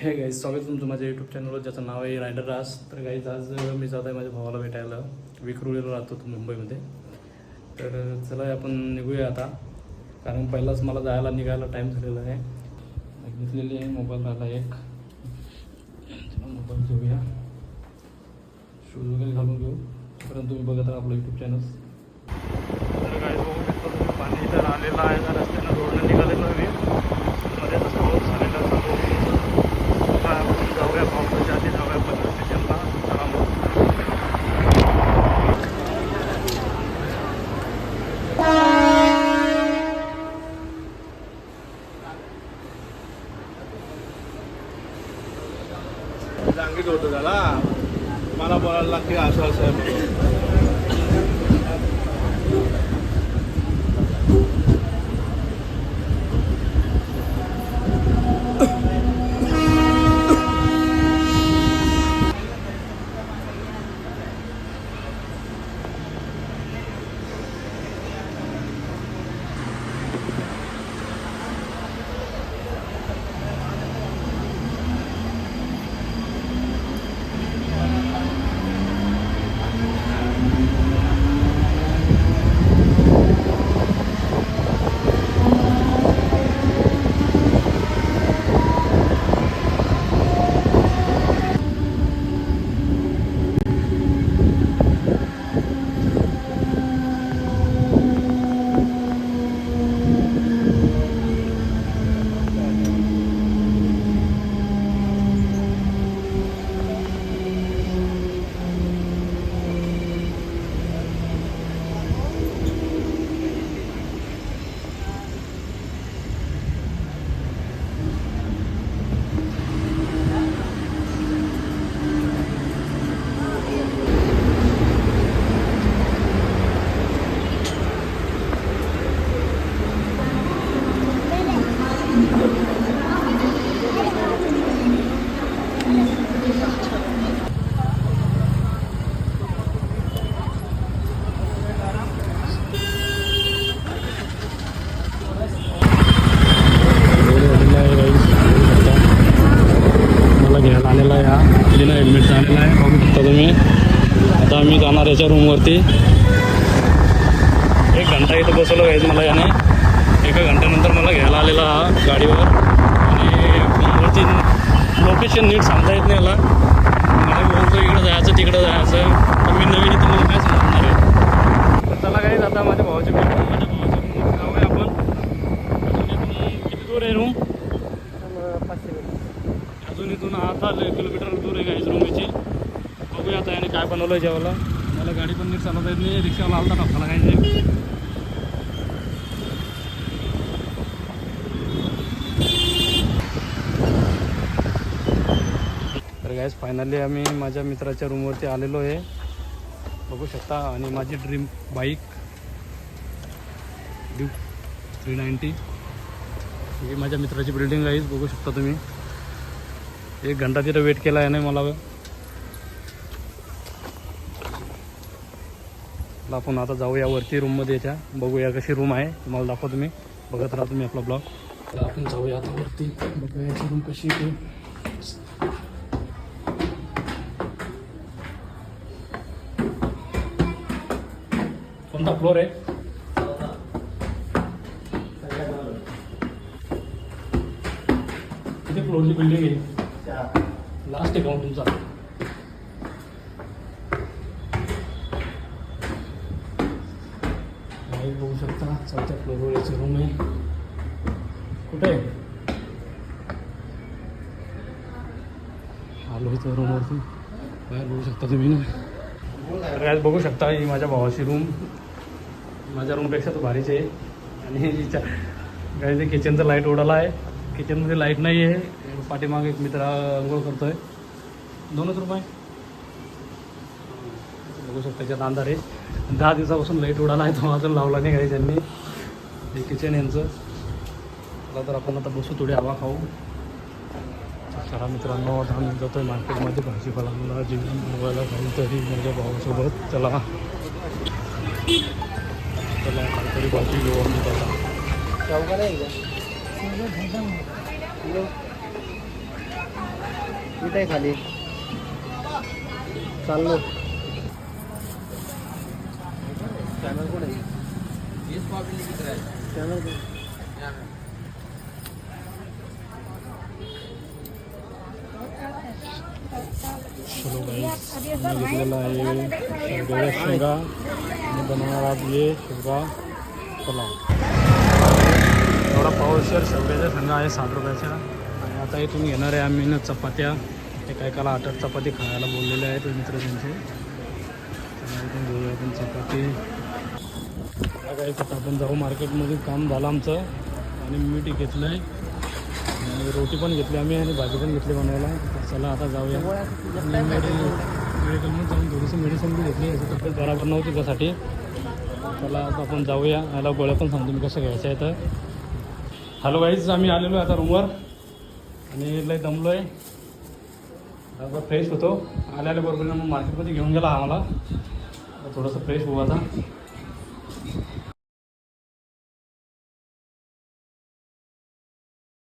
हे गाईज स्वागत तुमचं माझ्या यूट्यूब चॅनलवर ज्याचं नाव आहे रायडर रास तर गाईज आज मी जात आहे माझ्या भावाला भेटायला. विक्रोळीला राहतो तो मुंबईमध्ये. तर चला आपण निघूया आता. कारण पहिलाच मला जायला निघायला टाईम झालेला आहे. घेतलेली आहे मोबाईल राहिला एक. चला मोबाईल घेऊया. शूज वगैरे घालून घेऊ. परंतु तुम्ही बघत राहा आपलं यूट्यूब चॅनल तर काय बघू शकता पाणी इथं आलेलं आहे. रस्त्यानं रोडला निघालेलं आहे मध्ये तसं पाऊस झालेला चालू आहे. काय आपण जाऊया पावसाच्या आधी जाऊया पण स्टेशनला चला मग सांगितलं होतं त्याला. मला बोलायला लागते असं असं आहे म्हणून घ्यायला आलेला आहे हा. तिला ॲडमिट झालेला आहे. बघू शकता तुम्ही. आता मी जाणार याच्या रूमवरती एक घंटा इथं बसवलं पाहिजे मला याने. एका घंट्यानंतर मला घ्यायला आलेला हा गाडीवर. आणि फोनवरती लोकेशन नीट सांगता येत नाही याला. मला बोलतो इकडं जायचं तिकडं जायचं. तर मी नवीन इथं मला काय सांगणार आहे तर चला काही आता माझ्या भावाच्या भेट माझ्या भावाच्या रूमवर आपण किती दूर आहे रूम अजून इथून आता किलोमीटर दूर आहे गाईज रूमची बघूया आता याने काय बनवलं आहे जेवायला. मला गाडी पण नीट चालवता येत नाही रिक्षावाला आलता टाकला काही तर गाईज फायनली आम्ही माझ्या मित्राच्या रूमवरती आलेलो आहे. बघू शकता आणि माझी dream bike Duke three ninety ही माझ्या मित्राची बिल्डिंग आहे बघू शकता तुम्ही. एक घंटा तिथं वेट केला आहे नाही मला आपण आता जाऊया वरती रूममध्ये याच्या बघूया कशी रूम आहे. तुम्हाला दाखवा तुम्ही बघत राहा तुम्ही आपला ब्लॉग तर आपण जाऊया आता वरती. बघूया याची रूम कशी आहे कोणता फ्लोर आहे? किती फ्लोरची बिल्डिंग आहे? लास्ट अकाउंट तुमचा बघू शकता चौथ्या फ्लोअरवर याची रूम आहे. कुठे? आलो इथं रूमवरती बाहेर बघू शकता तुम्ही ना. तर बघू शकता ही माझ्या भावाची रूम माझ्या रूमपेक्षा तो भारीच आहे. आणि हिच्या काय ते किचनचं लाइट उडाला आहे. किचनमध्ये लाइट नाही आहे पाठीमागे एक मित्र आंघोळ करतोय. दोनच रुपये. बघू शकता त्याच्यात अंधार आहे. दहा दिवसापासून लाइट उडाला आहे तो अजून लावला नाही काही त्यांनी. हे किचन यांचं. चला तर आपण आता बसू थोडी हवा खाऊ. चला मित्रांनो आता आम्ही जातोय मार्केटमध्ये. भाजीपाला जेवण बघायला काहीतरी माझ्या भावासोबत. चला. चला काहीतरी भाजी घेऊ आम्ही तिथे खाली? चाललो. चॅनल कुठे चॅनल चलो घेतलेला आहे शेवग्याच्या शेंगा. आणि बनवणार ये शेवगा पुलाव. एवढा पाऊस शेवग्याच्या शेंगा आहे साठ रुपयाच्या आणि आता इथून घेणार आहे आम्ही ना चपात्या. एक एकाला आठ आठ चपाती खायला बोललेले आहेत मित्र त्यांचे. चला घेऊया आपण चपाती. काय आता आपण जाऊ मार्केटमध्ये काम झालं आमचं. आणि मीठ घेतलं आहे आणि रोटी पण घेतली आम्ही आणि भाजी पण घेतली बनवायला. चला आता जाऊया. मेडिकलमध्ये जाऊन थोडीशी मेडिसिन बी घेतली. याची तब्येत बराबर नव्हती त्यासाठी. चला आता आपण जाऊया. याला गोळ्या पण सांगतो मी कसं घ्यायचं आहे तर. हॅलो गाईज आम्ही आलेलो आहे आता रूमवर आणि लय दमलो आहे आता फ्रेश होतो. आल्याला बरोबर मग मार्केटमध्ये घेऊन गेला आम्हाला. थोडंसं फ्रेश होऊ आता.